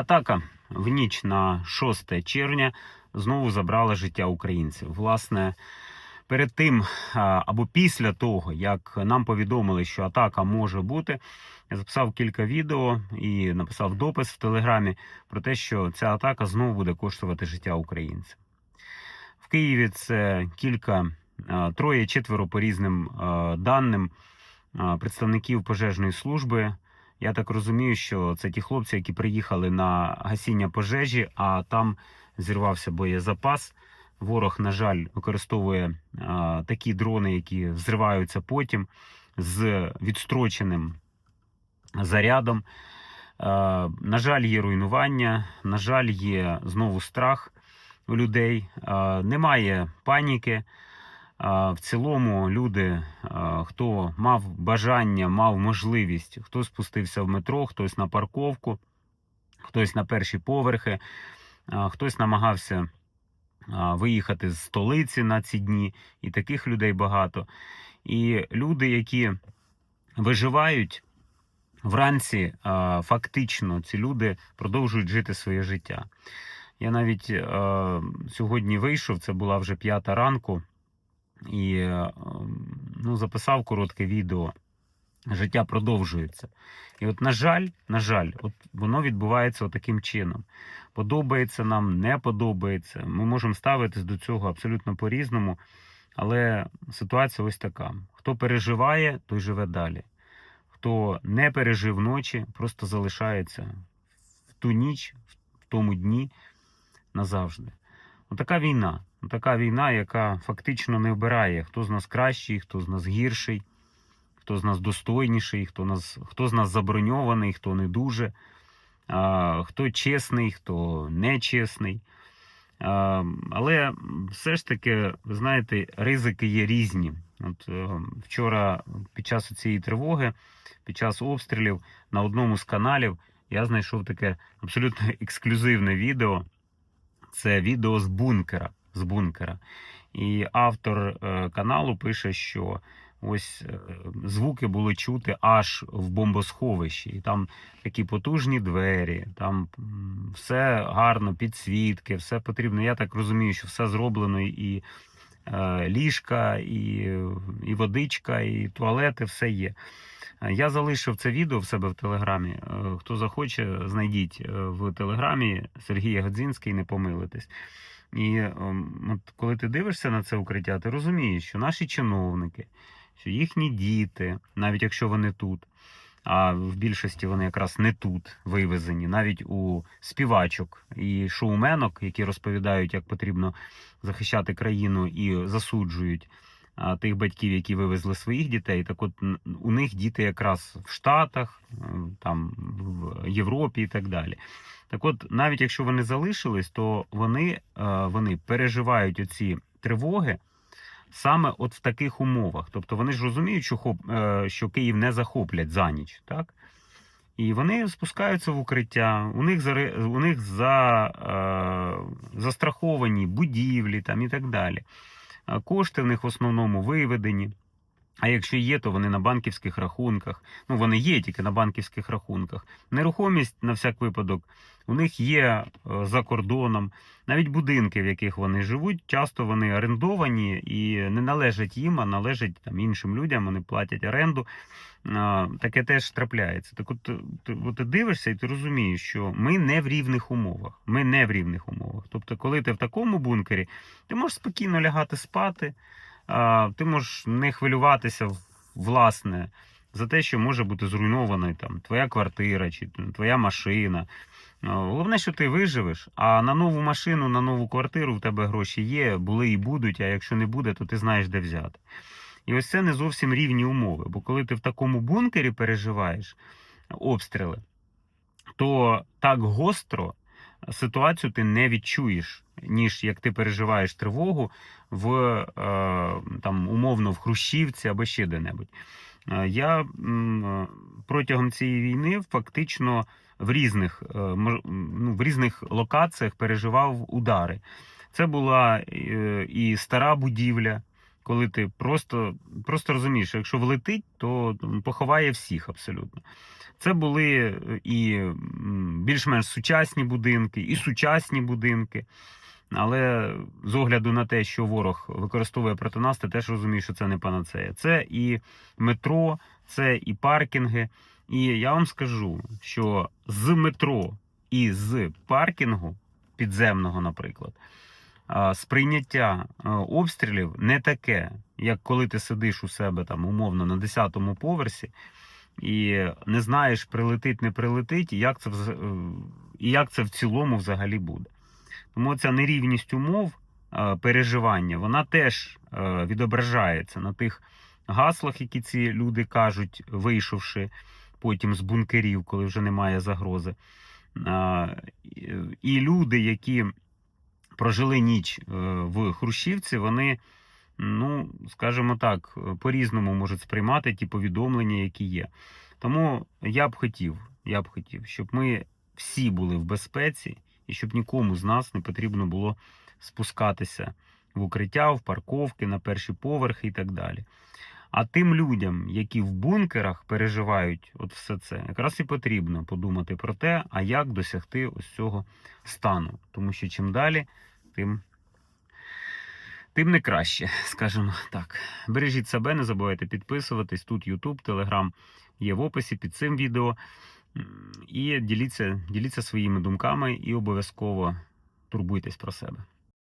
Атака в ніч на 6 червня знову забрала життя українців. Власне, перед тим або після того, як нам повідомили, що атака може бути, я записав кілька відео і написав допис в телеграмі про те, що ця атака знову буде коштувати життя українців. В Києві це кілька, троє-четверо по різним даним представників пожежної служби. Я так розумію, що це ті хлопці, які приїхали на гасіння пожежі, а там зірвався боєзапас. Ворог, на жаль, використовує а, такі дрони, які взриваються потім з відстроченим зарядом. А, на жаль, є руйнування, на жаль, є знову страх у людей. А, немає паніки. В цілому люди, хто мав бажання, мав можливість, хто спустився в метро, хтось на парковку, хтось на перші поверхи, хтось намагався виїхати з столиці на ці дні, і таких людей багато. І люди, які виживають вранці, фактично ці люди продовжують жити своє життя. Я навіть сьогодні вийшов, це була вже п'ята ранку і е, ну, записав коротке відео. Життя продовжується. І от, на жаль, на жаль, от воно відбувається таким чином. Подобається нам, не подобається. Ми можемо ставитись до цього абсолютно по-різному. Але ситуація ось така: хто переживає, той живе далі. Хто не пережив ночі, просто залишається в ту ніч, в тому дні назавжди. Отака війна. Така війна, яка фактично не обирає, хто з нас кращий, хто з нас гірший, хто з нас достойніший, хто, нас, хто з нас заброньований, хто не дуже, а, хто чесний, хто нечесний. А, але все ж таки, ви знаєте, ризики є різні. От е, Вчора під час цієї тривоги, під час обстрілів на одному з каналів я знайшов таке абсолютно ексклюзивне відео. Це відео з бункера. З бункера. І автор е, каналу пише, що ось е, звуки були чути аж в бомбосховищі. І там такі потужні двері, там все гарно, підсвітки, все потрібно. Я так розумію, що все зроблено і ліжка, і, і водичка, і туалети, все є. Е, Я залишив це відео в себе в телеграмі. Е, Хто захоче, знайдіть е, в телеграмі Сергія Годзінський, не помилитесь. І ем, от коли ти дивишся на це укриття, ти розумієш, що наші чиновники, що їхні діти, навіть якщо вони тут, а в більшості вони якраз не тут вивезені, навіть у співачок і шоуменок, які розповідають, як потрібно захищати країну і засуджують тих батьків, які вивезли своїх дітей. Так от у них діти якраз в Штатах, там в Європі і так далі. Так от, навіть якщо вони залишились, то вони, е, вони переживають оці тривоги саме от в таких умовах. Тобто вони ж розуміють, що, хоп- е, що Київ не захоплять за ніч, так? І вони спускаються в укриття, у них, за, у них за, е, застраховані будівлі там, і так далі. Кошти в них в основному виведені. А якщо є, то вони на банківських рахунках. Ну, вони є тільки на банківських рахунках. Нерухомість на всяк випадок у них є е, за кордоном. Навіть будинки, в яких вони живуть, часто вони орендовані і не належать їм, а належать там іншим людям. Вони платять оренду. Таке теж трапляється. Так от, от ти дивишся і ти розумієш, що ми не в рівних умовах. Ми не в рівних умовах. Тобто, коли ти в такому бункері, ти можеш спокійно лягати спати, ти можеш не хвилюватися власне за те, що може бути зруйнована там твоя квартира чи твоя машина. Головне, що ти виживеш, а на нову машину, на нову квартиру в тебе гроші є, були і будуть, а якщо не буде, то ти знаєш, де взяти. І ось це не зовсім рівні умови. Бо коли ти в такому бункері переживаєш обстріли, то так гостро ситуацію ти не відчуєш, ніж як ти переживаєш тривогу в е, там умовно в Хрущівці або ще де-небудь. Е, Я е, протягом цієї війни фактично в різних, е, ну, в різних локаціях переживав удари. Це була і стара будівля, коли ти просто, просто розумієш, що якщо влетить, то поховає всіх абсолютно. Це були е, і більш-менш сучасні будинки, і сучасні будинки. Але з огляду на те, що ворог використовує проти нас, ти теж розумієш, що це не панацея. Це і метро, це і паркінги. І я вам скажу, що з метро і з паркінгу підземного, наприклад, сприйняття обстрілів не таке, як коли ти сидиш у себе там умовно на 10-му поверсі і не знаєш, прилетить, не прилетить, і як це вз- е, і як це в цілому взагалі буде. Тому ця нерівність умов е, переживання, вона теж е, відображається на тих гаслах, які ці люди кажуть, вийшовши потім з бункерів, коли вже немає загрози. І люди, які прожили ніч е, в Хрущівці, вони, ну, скажімо так, по-різному можуть сприймати ті повідомлення, які є. Тому я б хотів, я б хотів, щоб ми всі були в безпеці і щоб нікому з нас не потрібно було спускатися в укриття, в парковки, на перші поверхи і так далі. А тим людям, які в бункерах переживають от все це, якраз і потрібно подумати про те, а як досягти ось цього стану. Тому що чим далі, тим, тим не краще, скажімо так. Бережіть себе, не забувайте підписуватись. Тут YouTube, Telegram є в описі під цим відео. І діліться, діліться своїми думками і обов'язково турбуйтесь про себе.